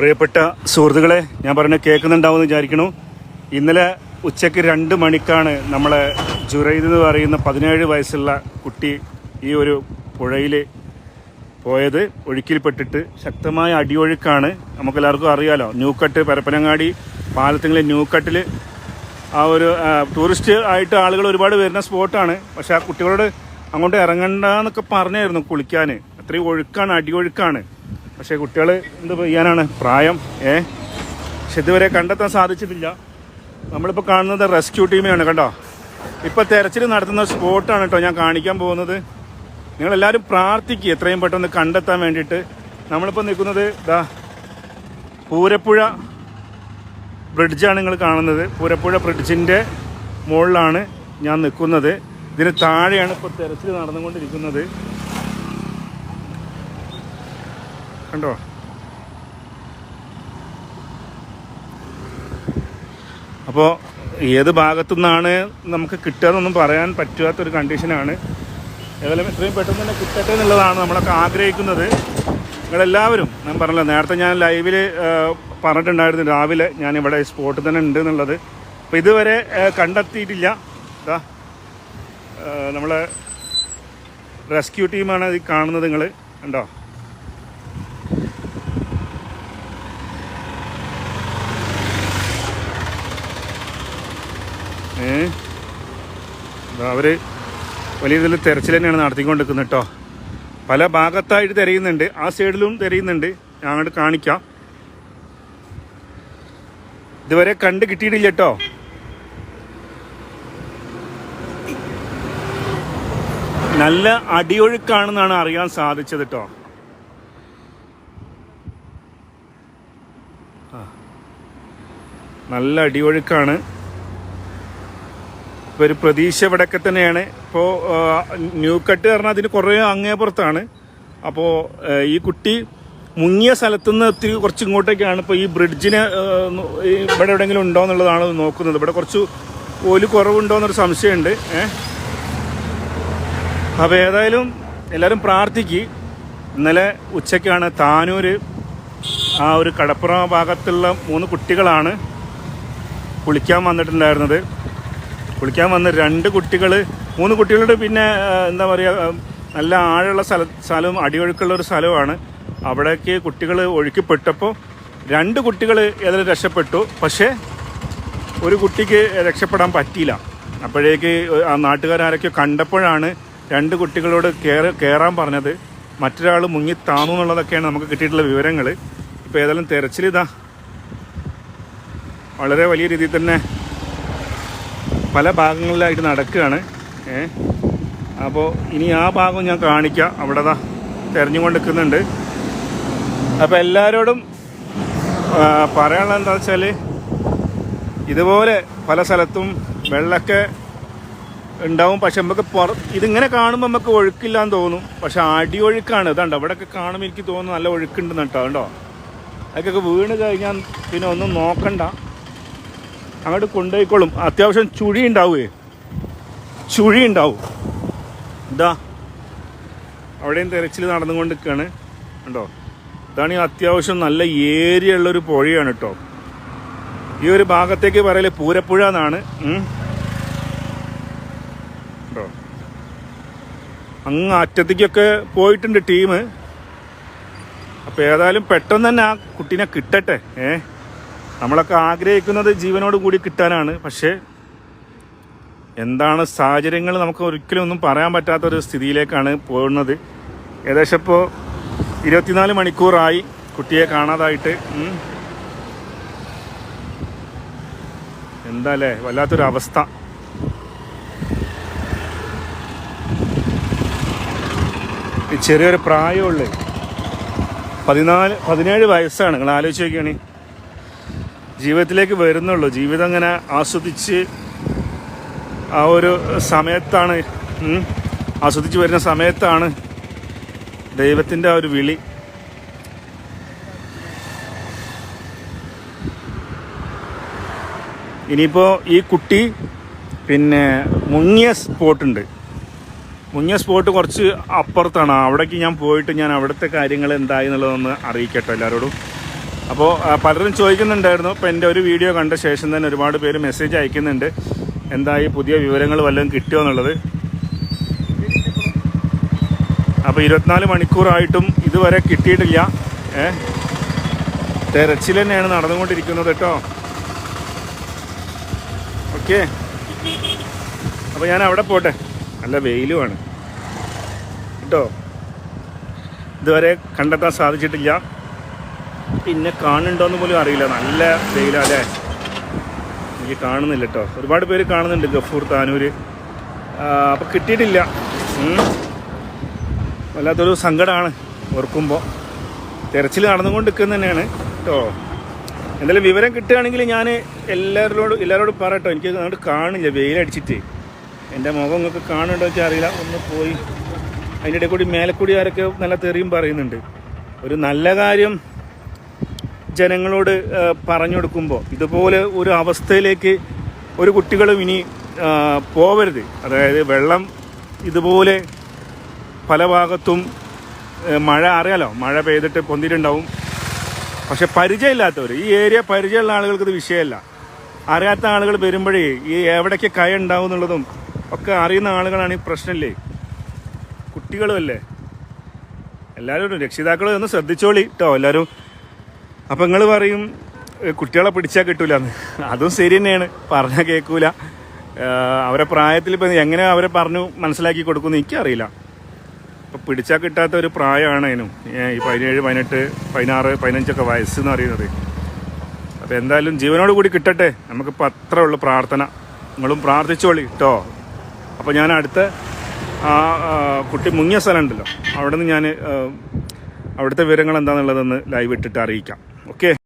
പ്രിയപ്പെട്ട സുഹൃത്തുക്കളെ ഞാൻ പറഞ്ഞ കേൾക്കുന്നുണ്ടാവുമെന്ന് വിചാരിക്കണു. ഇന്നലെ ഉച്ചയ്ക്ക് രണ്ട് മണിക്കാണ് നമ്മളെ ജുറൈദ് എന്ന് പറയുന്ന പതിനേഴ് വയസ്സുള്ള കുട്ടി ഈ ഒരു പുഴയിൽ പോയത്. ഒഴുക്കിൽപ്പെട്ടിട്ട് ശക്തമായ അടിയൊഴുക്കാണ് നമുക്കെല്ലാവർക്കും അറിയാലോ. ന്യൂക്കട്ട് പരപ്പനങ്ങാടി പാലത്തിങ്ങളിൽ ന്യൂക്കട്ടിൽ ആ ഒരു ടൂറിസ്റ്റ് ആയിട്ട് ആളുകൾ ഒരുപാട് വരുന്ന സ്പോട്ടാണ്. പക്ഷേ ആ കുട്ടികളോട് അങ്ങോട്ട് ഇറങ്ങണ്ട എന്നൊക്കെ പറഞ്ഞായിരുന്നു കുളിക്കാൻ അത്രയും ഒഴുക്കാണ് അടിയൊഴുക്കാണ്. പക്ഷേ കുട്ടികൾ എന്ത് ചെയ്യാനാണ്? പ്രായം ഏ? പക്ഷെ ഇതുവരെ കണ്ടെത്താൻ സാധിച്ചിട്ടില്ല. നമ്മളിപ്പോൾ കാണുന്നത് റെസ്ക്യൂ ടീമെയാണ് കണ്ടോ? ഇപ്പോൾ തെരച്ചിൽ നടത്തുന്ന സ്പോട്ടാണ് കേട്ടോ ഞാൻ കാണിക്കാൻ പോകുന്നത്. നിങ്ങളെല്ലാവരും പ്രാർത്ഥിക്കുക എത്രയും പെട്ടെന്ന് കണ്ടെത്താൻ വേണ്ടിയിട്ട്. നമ്മളിപ്പോൾ നിൽക്കുന്നത് ഇതാ പൂരപ്പുഴ ബ്രിഡ്ജാണ് നിങ്ങൾ കാണുന്നത്. പൂരപ്പുഴ ബ്രിഡ്ജിന്റെ മുകളിലാണ് ഞാൻ നിൽക്കുന്നത്. ഇതിന് താഴെയാണ് ഇപ്പോൾ തെരച്ചിൽ നടന്നുകൊണ്ടിരിക്കുന്നത്. കണ്ടോ? അപ്പോൾ ഏത് ഭാഗത്തു നിന്നാണ് നമുക്ക് കിട്ടുകയെന്നൊന്നും പറയാൻ പറ്റാത്തൊരു കണ്ടീഷനാണ്. ഏതായാലും എത്രയും പെട്ടെന്ന് തന്നെ കിട്ടട്ടെ എന്നുള്ളതാണ് നമ്മളൊക്കെ ആഗ്രഹിക്കുന്നത്. നിങ്ങളെല്ലാവരും ഞാൻ പറഞ്ഞല്ലോ നേരത്തെ ഞാൻ ലൈവിൽ പറഞ്ഞിട്ടുണ്ടായിരുന്നു രാവിലെ ഞാൻ ഇവിടെ സ്പോട്ടിൽ തന്നെ ഉണ്ട് എന്നുള്ളത് അപ്പോൾ ഇതുവരെ കണ്ടെത്തിയിട്ടില്ല. ഇതാ നമ്മളെ റെസ്ക്യൂ ടീമാണ് ഈ കാണുന്നത് നിങ്ങൾ കണ്ടോ? അവർ വലിയ ഇതിൽ തെരച്ചിൽ തന്നെയാണ് നടത്തിക്കൊണ്ടിരിക്കുന്നത് കേട്ടോ പല ഭാഗത്തായിട്ട് തിരയുന്നുണ്ട്. ആ സൈഡിലും തിരയുന്നുണ്ട്. ഞാൻ അങ്ങോട്ട് കാണിക്കാം. ഇതുവരെ കണ്ട് കിട്ടിയിട്ടില്ല കേട്ടോ നല്ല അടിയൊഴുക്കാണെന്നാണ് അറിയാൻ സാധിച്ചത് കേട്ടോ. നല്ല അടിയൊഴുക്കാണ്. ഇപ്പോൾ ഒരു പ്രതീക്ഷ ഇവിടെയൊക്കെ തന്നെയാണ്. ഇപ്പോൾ ന്യൂ കട്ട് പറഞ്ഞാൽ അതിന് കുറേ അങ്ങേപ്പുറത്താണ് അപ്പോൾ ഈ കുട്ടി മുങ്ങിയ സ്ഥലത്തുനിന്ന് ഒത്തിരി കുറച്ച് ഇങ്ങോട്ടേക്കാണ് ഇപ്പോൾ ഈ ബ്രിഡ്ജിന് ഇവിടെ എവിടെയെങ്കിലും ഉണ്ടോ എന്നുള്ളതാണ് നോക്കുന്നത്. ഇവിടെ കുറച്ച് ഓൽ കുറവുണ്ടോ എന്നൊരു സംശയമുണ്ട്. ഏഹ് അപ്പോൾ ഏതായാലും എല്ലാവരും പ്രാർത്ഥിക്ക്. ഇന്നലെ ഉച്ചയ്ക്കാണ് താനൂര് ആ ഒരു കടപ്പുറ ഭാഗത്തുള്ള മൂന്ന് കുട്ടികളാണ് കുളിക്കാൻ വന്നിട്ടുണ്ടായിരുന്നത്. കുളിക്കാൻ വന്ന രണ്ട് കുട്ടികൾ മൂന്ന് കുട്ടികളുടെ പിന്നെ എന്താ പറയുക നല്ല ആഴമുള്ള സ്ഥല സ്ഥലവും അടിയൊഴുക്കുള്ള ഒരു സ്ഥലമാണ് അവിടേക്ക് കുട്ടികൾ ഒഴുക്കിപ്പെട്ടപ്പോൾ രണ്ട് കുട്ടികൾ ഏതായാലും രക്ഷപ്പെട്ടു. പക്ഷേ ഒരു കുട്ടിക്ക് രക്ഷപ്പെടാൻ പറ്റിയില്ല. അപ്പോഴേക്ക് ആ നാട്ടുകാരൊക്കെ കണ്ടപ്പോഴാണ് രണ്ട് കുട്ടികളോട് കയറി കയറാൻ പറഞ്ഞത്. മറ്റൊരാൾ മുങ്ങി താന്നു എന്നുള്ളതൊക്കെയാണ് നമുക്ക് കിട്ടിയിട്ടുള്ള വിവരങ്ങൾ ഇപ്പോൾ ഏതായാലും തെരച്ചിലിതാ. വളരെ വലിയ രീതിയിൽ തന്നെ പല ഭാഗങ്ങളിലായിട്ട് നടക്കുകയാണ്. ഏ അപ്പോൾ ഇനി ആ ഭാഗം ഞാൻ കാണിക്കാം. അവിടെ ദാ തിരഞ്ഞുകൊണ്ട് നിൽക്കുന്നുണ്ട് അപ്പോൾ എല്ലാവരോടും പറയാനുള്ള എന്താ വെച്ചാൽ ഇതുപോലെ പല സ്ഥലത്തും വെള്ളമൊക്കെ ഉണ്ടാവും. പക്ഷെ നമുക്ക് പുറ ഇതിങ്ങനെ കാണുമ്പോൾ നമുക്ക് ഒഴുക്കില്ലാന്ന് തോന്നും. പക്ഷെ അടിയൊഴുക്കാണ്. ഇതാണ്ടോ അവിടെയൊക്കെ കാണുമ്പോൾ എനിക്ക് തോന്നുന്നു നല്ല ഒഴുക്കുണ്ടെന്ന് കേട്ടോ. കണ്ടോ അതൊക്കെ വീണ് കഴിഞ്ഞാൽ പിന്നെ ഒന്നും നോക്കണ്ട. അങ്ങോട്ട് കൊണ്ടുപോയിക്കോളും അത്യാവശ്യം ചുഴി ഉണ്ടാവുകയെ ചുഴി ഉണ്ടാവും. ഇതാ അവിടെയും തിരച്ചിൽ നടന്നുകൊണ്ട് നിൽക്കുകയാണ് കണ്ടോ? ഇതാണ് ഈ അത്യാവശ്യം നല്ല ഏരിയ ഉള്ളൊരു പുഴയാണ് കേട്ടോ ഈ ഒരു ഭാഗത്തേക്ക് പറയൽ പൂരപ്പുഴ എന്നാണ്. കേട്ടോ അങ്ങ് അറ്റത്തേക്കൊക്കെ പോയിട്ടുണ്ട് ടീം. അപ്പോൾ ഏതായാലും പെട്ടെന്ന് തന്നെ ആ കുട്ടീനെ കിട്ടട്ടെ ഏ? നമ്മളൊക്കെ ആഗ്രഹിക്കുന്നത് ജീവനോട് കൂടി കിട്ടാനാണ്. പക്ഷേ എന്താണ് സാഹചര്യങ്ങൾ നമുക്ക് ഒരിക്കലും ഒന്നും പറയാൻ പറ്റാത്തൊരു സ്ഥിതിയിലേക്കാണ് പോകുന്നത്. ഏകദേശം ഇപ്പോൾ ഇരുപത്തിനാല് മണിക്കൂറായി കുട്ടിയെ കാണാതായിട്ട്. എന്താ അല്ലേ വല്ലാത്തൊരു അവസ്ഥ. ഈ ചെറിയൊരു പ്രായമുള്ളേ പതിനാല് പതിനേഴ് വയസ്സാണ്. നിങ്ങൾ ആലോചിച്ച് നോക്കിയാണ് ജീവിതത്തിലേക്ക് വരുന്നുള്ളൂ. ജീവിതം അങ്ങനെ ആസ്വദിച്ച് ആ ഒരു സമയത്താണ് ആസ്വദിച്ച് വരുന്ന സമയത്താണ് ദൈവത്തിന്റെ ആ ഒരു വിളി. ഇനിയിപ്പോൾ ഈ കുട്ടി പിന്നെ മുങ്ങിയ സ്പോട്ടുണ്ട് മുങ്ങിയ സ്പോട്ട് കുറച്ച് അപ്പുറത്താണ്. അവിടേക്ക് ഞാൻ പോയിട്ട് ഞാൻ അവിടുത്തെ കാര്യങ്ങൾ എന്തായി എന്നുള്ളതൊന്ന് അറിയിക്കട്ടോ എല്ലാവരോടും. അപ്പോൾ പലരും ചോദിക്കുന്നുണ്ടായിരുന്നു. അപ്പോൾ എന്റെ ഒരു വീഡിയോ കണ്ട ശേഷം തന്നെ ഒരുപാട് പേര് മെസ്സേജ് അയക്കുന്നുണ്ട്. എന്താ ഈ പുതിയ വിവരങ്ങൾ വല്ലതും കിട്ടുമോ എന്നുള്ളത്? അപ്പോൾ ഇരുപത്തിനാല് മണിക്കൂറായിട്ടും ഇതുവരെ കിട്ടിയിട്ടില്ല. ഏ? തെരച്ചിൽ തന്നെയാണ് നടന്നുകൊണ്ടിരിക്കുന്നത് കേട്ടോ. ഓക്കെ. അപ്പോൾ ഞാൻ അവിടെ പോട്ടെ. നല്ല വെയിലുമാണ്. കേട്ടോ. ഇതുവരെ കണ്ടെത്താൻ സാധിച്ചിട്ടില്ല. പിന്നെ കാണുന്നുണ്ടോന്ന് പോലും അറിയില്ല. നല്ല വെയിലാ അല്ലേ? എനിക്ക് കാണുന്നില്ല കേട്ടോ ഒരുപാട് പേര് കാണുന്നുണ്ട് ഗഫൂർ താനൂര്. അപ്പം കിട്ടിയിട്ടില്ല. വല്ലാത്തൊരു സങ്കടമാണ് ഓർക്കുമ്പോൾ തിരച്ചിൽ നടന്നുകൊണ്ട് നിൽക്കുന്ന തന്നെയാണ് കേട്ടോ എന്തായാലും വിവരം കിട്ടുകയാണെങ്കിൽ ഞാൻ എല്ലാവരോടും എല്ലാവരോടും പറയട്ടോ. എനിക്ക് അങ്ങോട്ട് കാണില്ല വെയിലടിച്ചിട്ട്. എന്റെ മുഖം നിങ്ങൾക്ക് കാണുന്നുണ്ടോ വെച്ചാൽ അറിയില്ല. ഒന്ന് പോയി. അതിന്റെ ഇടയിൽ കൂടി മേലക്കൂടി ആരൊക്കെ നല്ല തെറിയും പറയുന്നുണ്ട്. ഒരു നല്ല കാര്യം ജനങ്ങളോട് പറഞ്ഞു കൊടുക്കുമ്പോൾ ഇതുപോലെ ഒരു അവസ്ഥയിലേക്ക് ഒരു കുട്ടികളും ഇനി പോവരുത്. അതായത് വെള്ളം ഇതുപോലെ പല ഭാഗത്തും മഴ അറിയാലോ? മഴ പെയ്തിട്ട് പൊന്തിയിട്ടുണ്ടാവും. പക്ഷെ പരിചയമില്ലാത്തവർ ഈ ഏരിയ പരിചയമുള്ള ആളുകൾക്ക് ഇത് വിഷയമല്ല. അറിയാത്ത ആളുകൾ വരുമ്പോഴേ ഈ എവിടേക്ക് കയ ഉണ്ടാവും എന്നുള്ളതും ഒക്കെ അറിയുന്ന ആളുകളാണ് ഈ പ്രശ്നമില്ലേ? കുട്ടികളും അല്ലേ? എല്ലാവരും രക്ഷിതാക്കളും ഒന്ന് ശ്രദ്ധിച്ചോളി കേട്ടോ എല്ലാവരും അപ്പം നിങ്ങൾ പറയും "ഏ, കുട്ടികളെ പിടിച്ചാൽ കിട്ടൂല എന്ന് അതും ശരി തന്നെയാണ്. പറഞ്ഞാൽ കേൾക്കൂല അവരെ പ്രായത്തിൽ ഇപ്പം എങ്ങനെ അവരെ പറഞ്ഞു മനസ്സിലാക്കി കൊടുക്കുമെന്ന് എനിക്കറിയില്ല. ഇപ്പം പിടിച്ചാൽ കിട്ടാത്ത ഒരു പ്രായമാണ് അതിനും ഈ പതിനേഴ് പതിനെട്ട് പതിനാറ് പതിനഞ്ചൊക്കെ വയസ്സ് എന്ന് പറയുന്നത് അപ്പം എന്തായാലും ജീവനോട് കൂടി കിട്ടട്ടെ. നമുക്കിപ്പോൾ അത്രേ ഉള്ളൂ പ്രാർത്ഥന. നിങ്ങളും പ്രാർത്ഥിച്ചോളി കേട്ടോ അപ്പോൾ ഞാൻ അടുത്ത ആ കുട്ടി മുങ്ങിയ സ്ഥലം ഉണ്ടല്ലോ അവിടെ നിന്ന് ഞാൻ അവിടുത്തെ വിവരങ്ങൾ എന്താണെന്നുള്ളതെന്ന് ലൈവ് ഇട്ടിട്ട് അറിയിക്കാം. ഓക്കെ